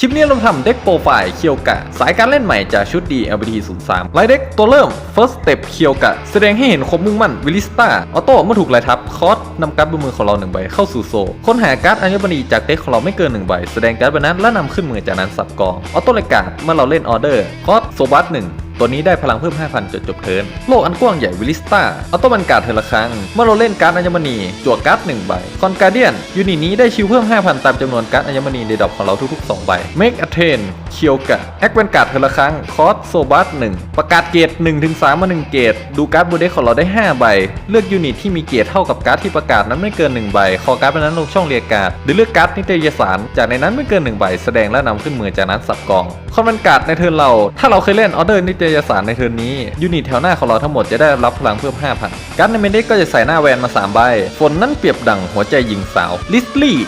คลิปนี้เราทำเด็กโปรไฟล์เคียวกะ สายการเล่นใหม่จากชุดดี LBT 03ไลายเด็กตัวเริ่ม First Step เคียวกะ แสดงให้เห็นความมุ่งมั่นวิลิสตาออโต้เมื่อถูกไล่ทับ คอสนำการ์ดบนมือของเราหนึ่งใบเข้าสู่โซ ค้นหาการ์ดอัญมณีจากเด็กของเราไม่เกินหนึ่งใบ แสดงการ์ดใบนั้นและนำขึ้นมือจากนั้นสับกอง ออโต้เลกาดเมื่อเราเล่นออเดอร์ คอสโซบัสหนึ่ง ตัวนี้ได้พลังเพิ่ม 5,000จนจบเทิร์นโลกอันกว้างใหญ่วิลิสตาออโต้บันการ์ดเทอละครั้ง เมื่อเราเล่นการ์ดอัญมณีจั่วการ์ด1ใบคอนการเดียนยูนิตนี้ได้ชิวเพิ่ม 5,000 ตามจำนวนการ์ดอัญมณีในดอกของเราทุกๆ2ใบเมกอเทนเคียวกะแอคบันการ์ดเทอละครั้งคอสโซบัส1ประกาศเกรด1ถึง3มา1เกรดดูการ์ดบนเด็กของเราได้ 5 ใบ เลือกยูนิตที่มีเกรดเท่ากับการ์ดที่ประกาศนั้นไม่เกิน 1 ใบ คอการ์ดใบนั้นลงช่องเรียกการ์ดหรือเลือกการ์ดนิตยสาร จากในนั้นไม่เกิน 1 ใบ แสดงและนำขึ้นมือจากนั้นสับกอง คอนบันการ์ดในเทิร์นเรา ถ้าเราเคยเล่นออเดอร์นิตยสารในเทิร์นนี้ ยูนิตแถวหน้าของเราทั้งหมดจะได้รับพลังเพิ่ม 5,000 การ์ดในเมนเด็กก็จะใส่หน้าแวนมา 3 ใบ ฝนนั้นเปรียบดั่งหัวใจหญิงสาว ลิสลี่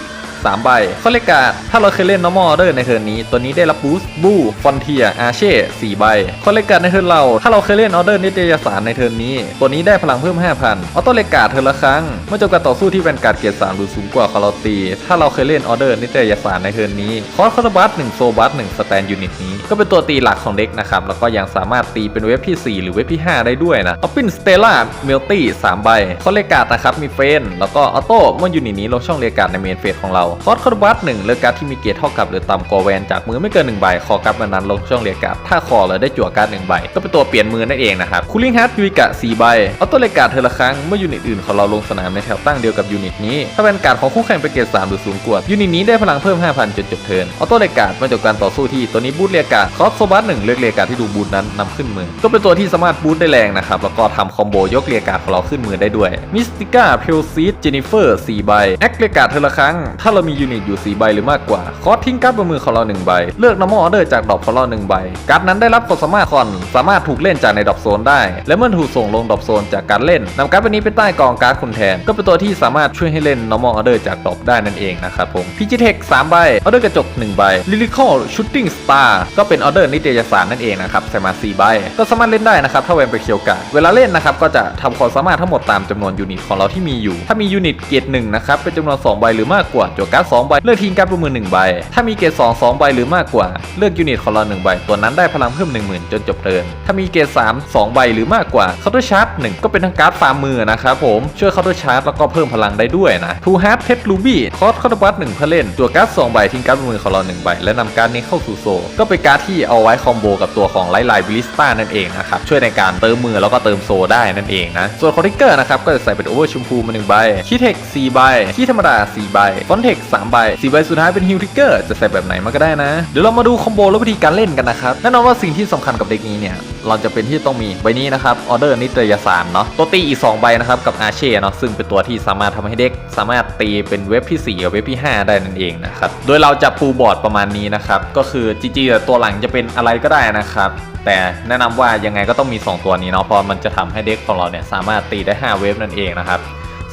สามใบข้อเลขการ์ดถ้าเราเคยเล่น normal order ในเทิร์นนี้ ตัวนี้ได้รับบูสต์บูฟอนเทียอาเช่สี่ใบข้อเลขการ์ดในเทิร์นเรา ถ้าเราเคยเล่นออเดอร์นิตยสารในเทิร์นนี้ ตัวนี้ได้พลังเพิ่ม 5,000 ออโต้เลขการ์ดเทิร์นละครั้ง เมื่อจบการต่อสู้ที่แวนการ์ดเกียรติสามหรือสูงกว่าคาราตี ถ้าเราเคยเล่นออเดอร์นิตยสารในเทิร์นนี้คอร์สคอร์บัสหนึ่งโซบัสหนึ่งสแตนยูนิตนี้ก็เป็นตัวตีหลักของเด็กนะครับแล้วก็ยังสามารถตีเป็นเว็บที่ 4 หรือเว็บที่ 5 ได้ด้วยนะออปปินสเตล่าเมลตี้สามใบข้อเลขการ์ดนะครับมีเฟนแล้วก็ออโต้เมื่อยูนิตนี้ลงช่องเรียกการ์ดในเมนเฟสของเราคอร์สคอร์บัสหนึ่งเลือกการ์ดที่มีเกียรดเท่ากับหรือต่ำกว่าแวนจากมือไม่เกินหนึ่งใบคอการ์ดนั้นลงช่องเรียกการ์ดถ้าคอเลยได้จั่วการ์ดหนึ่งใบก็เป็นตัวเปลี่ยนมือนั่นเองนะครับคูลิ่งฮาร์ดยูอิกะสี่ใบออโต้เลกการ์ดเทอละครั้งเมื่อยูนิตอื่นของเราลงสนามในแถวตั้งเดียวกับยูนิตนี้ ถ้าเป็นการ์ดของคู่แข่งเป็นเกรดสามหรือสูงกว่ายูนิตนี้ได้พลังเพิ่ม 5,000จนจบเทิร์นออโต้เลกการ์ดมาจาการต่อสู้ที่ตัวนี้บูทเรียกการ์ดคอสโซบัสหนึ่งเลือกเรียกการ์ดที่ดูบูทนั้นนำขึ้นมือก็เป็นตัวที่สามารถบูทได้แรงนะครับแล้วก็ทำคอมโบยกเรียกการ์ดของเราขึ้นมือได้ด้วยมิสติก้าเพลซีดเจนิเฟอร์สี่ใบแอคเรียกการ์ดเทอละครั้งถ้าเรามียูนิตอยู่สี่ใบหรือมากกว่า คอสทิ้งการ์ดบนมือของเราหนึ่งใบ เลือก normal order จากดอกของเราหนึ่งใบ การ์ดนั้นได้รับความสามารถคอน สามารถถูกเล่นจากในดอกโซนได้ และเมื่อถูกส่งลงดอกโซนจากการเล่นนำการ์ดใบนี้ไปใต้กองการ์ดคุณแทน ก็เป็นตัวที่สามารถช่วยให้เล่น normal order จากดอกได้นั่นเองนะครับผมพิจิเทคสามใบ order กระจกหนึ่งใบ lyrical shooting star ก็เป็น order นิตยสารนั่นเองนะครับใส่มาสี่ใบก็สามารถเล่นได้นะครับถ้าแวนไปเคียวกาเวลาเล่นนะครับก็จะทำความสามารถทั้งหมดตามจำนวนยูนิตของเราที่มีอยู่ ถ้ามียูนิตเกรดหนึ่งนะครับเป็นจำนวนสองใบหรือมากกว่าจั่วการ์ดสองใบเลือกทิ้งการ์ดบนมือหนึ่งใบ ถ้ามีเกรดสองสองใบหรือมากกว่า เลือกยูนิตของเราหนึ่งใบ ตัวนั้นได้พลังเพิ่ม 1 0,000 จนจบเทิร์นถ้ามีเกรด3 2ใบหรือมากกว่าเคาน์เตอร์ชาร์จ1ก็เป็นทั้งการ์ดฟาร์มมือนะครับผมช่วยเคาน์เตอร์ชาร์จแล้วก็เพิ่มพลังได้ด้วยนะทูฮาร์ดเพชรลูบี้คอสคาร์บัสหนึ่งเพื่อเล่นตัวการ์ด2ใบทิ้งการ์ดบนมือของเรา1ใบและนำการ์ดนี้เข้าสู่โซลก็เป็นการ์ดที่เอาไว้คอมโบกับตัวของไลท์ไลน์บิลิสตานั่นเองนะครับช่วยในการเติมมือแล้วก็เติมโซได้นั่นเองนะส่วนคอร์ติเกอร์นะครับก็จะใส่เป็นโอเวอร์ชมพูมาหนึ่งใบคีเทค4ใบคีธรรมดา4ใบฟอนเทค3ใบ4ใบสุดท้ายเป็นฮิลทิกเกอร์จะใส่แบบไหนมาก็ได้นะ เดี๋ยวเรามาดูคอมโบและวิธีการเล่นกันนะครับแน่นอนว่าสิ่งที่สำคัญกับเด็กนี้เนี่ยเราจะเป็นที่ต้องมีใบนี้นะครับออเดอร์นิตยสารเนาะตัวตีอีก 2 ใบนะครับกับอาเช่เนาะซึ่งเป็นตัวที่สามารถทำให้เด็ก สามารถตีเป็นเว็บที่ 4 กับเว็บที่ 5 ได้นั่นเองนะครับโดยเราจะปูบอร์ดประมาณนี้นะครับก็คือจริงๆตัวหลังจะเป็นอะไรก็ได้นะครับแต่แนะนำว่ายังไงก็ต้องมี 2 ตัวนี้เนาะเพราะมันจะทำให้เด็กของเราเนี่ยสามารถตีได้ 5 เว็บนั่นเองนะครับ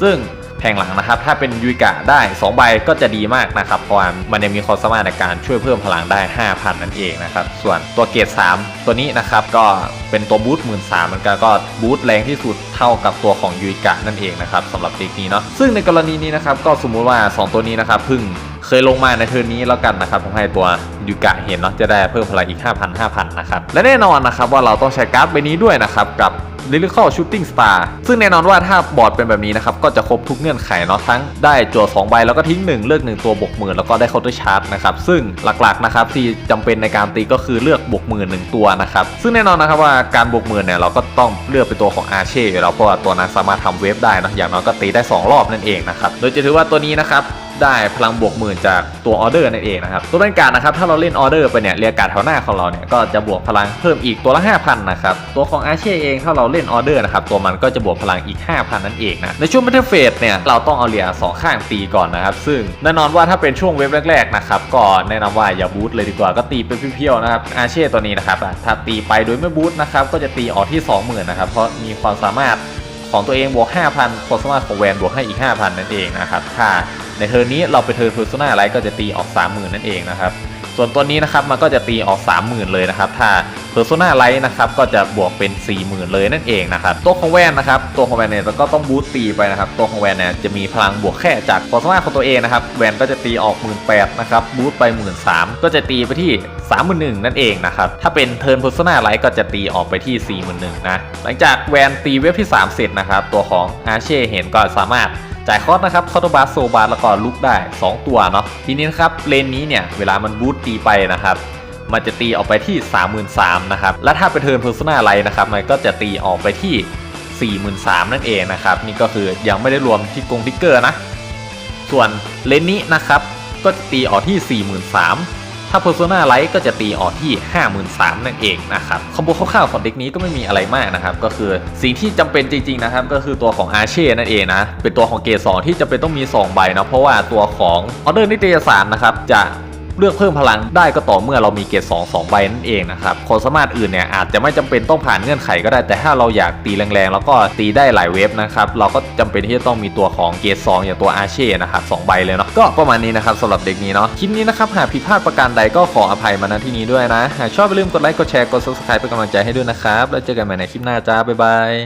ซึ่ง แผงหลังนะครับ ถ้าเป็นยูกะได้ 2 ใบก็จะดีมากนะครับ เพราะว่ามันยังมีความสามารถในการช่วยเพิ่มพลังได้ 5,000 นั่นเองนะครับ ส่วนตัวเกรด3 ตัวนี้นะครับ ก็เป็นตัวบูทหมื่นสามเหมือนกันก็บูทแรงที่สุดเท่ากับตัวของยูกะนั่นเองนะครับสำหรับเด็กนี้เนาะซึ่งในกรณีนี้นะครับก็สมมุติว่า 2 ตัวนี้นะครับพึ่ง เคยลงมาในเทิร์นนี้แล้วกันนะครับผมให้ตัวยูกะเห็นเนาะจะได้เพิ่มพลังอีก 5,000 5,000นะครับและแน่นอนนะครับว่าเราต้องใช้การ์ดใบนี้ด้วยนะครับกับ Lyrical Shooting Star ซึ่งแน่นอนว่าถ้าบอร์ดเป็นแบบนี้นะครับ ก็จะครบทุกเงื่อนไขเนาะทั้งได้จั่ว2ใบแล้วก็ทิ้ง 1 เลือก 1 ตัวบวกหมื่นแล้วก็ได้ Counter Charge นะครับ ซึ่งหลักๆนะครับที่จำเป็นในการตีก็คือเลือกบวกหมื่นหนึ่งตัวนะครับ ซึ่งแน่นอนนะครับว่าการบวกหมื่นเนี่ยเราก็ต้องเลือกเป็นตัวของอาเช่อยู่แล้วเพราะว่าตัวนั้นสามารถทำเวฟได้นะอย่างน้อยก็ตีได้ 2 รอบนั่นเองนะครับโดยจะถือว่าตัวนี้นะครับ ได้พลังบวกหมื่นจากตัวออเดอร์นั่นเองนะครับตัวเป็นการนะครับถ้าเราเล่นออเดอร์ไปเนี่ยเรียกการแถวหน้าของเราเนี่ยก็จะบวกพลังเพิ่มอีกตัวละ 5,000นะครับตัวของอาเช่เองถ้าเราเล่นออเดอร์นะครับตัวมันก็จะบวกพลังอีก 5,000 นั่นเองนะในช่วง m e t a p h a s e เนี่ยเราต้องเอาเหรียญสองข้างตีก่อนนะครับซึ่งแน่นอนว่าถ้าเป็นช่วงเว็บแรกๆนะครับก็แนะนำว่าอย่าบูทเลยดีกว่าก็ตีเป็นเพียวๆนะครับอาเช่ตัวนี้นะครับถ้าตีไปโดยไม่บูทนะครับก็จะตีออกที่ 20,000นะครับเพราะมีความสามารถของตัวเองบวก 5,000ความสามารถของแวนบวกให้อีก 5,000 นั่นเองนะครับถ้า ในเทิร์นนี้เราไปเทิร์นเพอร์ซนาไลท์ก็จะตีออก 30,000 นั่นเองนะครับ ส่วนตัวนี้นะครับมันก็จะตีออก 30,000 เลยนะครับ ถ้า Persona Light นะครับก็จะบวกเป็น 40,000 เลยนั่นเองนะครับ ตัวของแวนนะครับ ตัวของแวนเนี่ยก็ต้องบูสต์ตีไปนะครับ ตัวของแวนเนี่ยจะมีพลังบวกแค่จาก Persona ของตัวเองนะครับ แวนก็จะตีออก 18,000นะครับ บูสต์ไป 13,000 ก็จะตีไปที่ 31,000 นั่นเองนะครับ ถ้าเป็นเทิร์น Persona Light ก็จะตีออกไปที่ 41,000นะ หลังจากแวนตีเวฟที่ 3 เสร็จนะครับ ตัวของอาเช่เห็นก็สามารถ จ่ายคอสนะครับคอตบาสโซบาสแล้วก็ลุกได้ 2 ตัวเนาะทีนี้นะครับเลนนี้เนี่ยเวลามันบูตตีไปนะครับมันจะตีออกไปที่ 33,000นะครับและถ้าไปเทิร์นเพอร์ซนาไลนะครับมันก็จะตีออกไปที่ 43,000นั่นเองนะครับนี่ก็คือยังไม่ได้รวมที่กงทิกเกอร์นะส่วนเลนนี้นะครับก็จะตีออกที่ 43,000 ถ้า Persona Light ก็จะตีออกที่ 53,000นั่นเองนะครับคอมโบคร่าวๆของเด็กนี้ก็ไม่มีอะไรมากนะครับ ก็คือสิ่งที่จำเป็นจริงๆนะครับ ก็คือตัวของอาเช่นั่นเองนะ เป็นตัวของเกรด2ที่จะเป็นต้องมี 2 ใบนะเพราะว่าตัวของออเดอร์นิตยสารนะครับจะ เลือกเพิ่มพลังได้ก็ต่อเมื่อเรามีเกรด2 2ใบนั่นเองนะครับความสามารถอื่นเนี่ยอาจจะไม่จำเป็นต้องผ่านเงื่อนไขก็ได้แต่ถ้าเราอยากตีแรงๆ แล้วก็ตีได้หลายเวฟนะครับเราก็จำเป็นที่จะต้องมีตัวของเกรด2อย่างตัวอาเช่นะครับสองใบเลยเนาะก็ประมาณนี้นะครับสำหรับเด็กนี้เนาะคลิปนี้นะครับหากผิดพลาดประการใดก็ขออภัยมาณที่นี้ด้วยนะหากชอบอย่าลืมกดไลค์กดแชร์กด subscribe เป็นกำลังใจให้ด้วยนะครับแล้วเจอกันใหม่ในคลิปหน้าจ้าบ๊ายบาย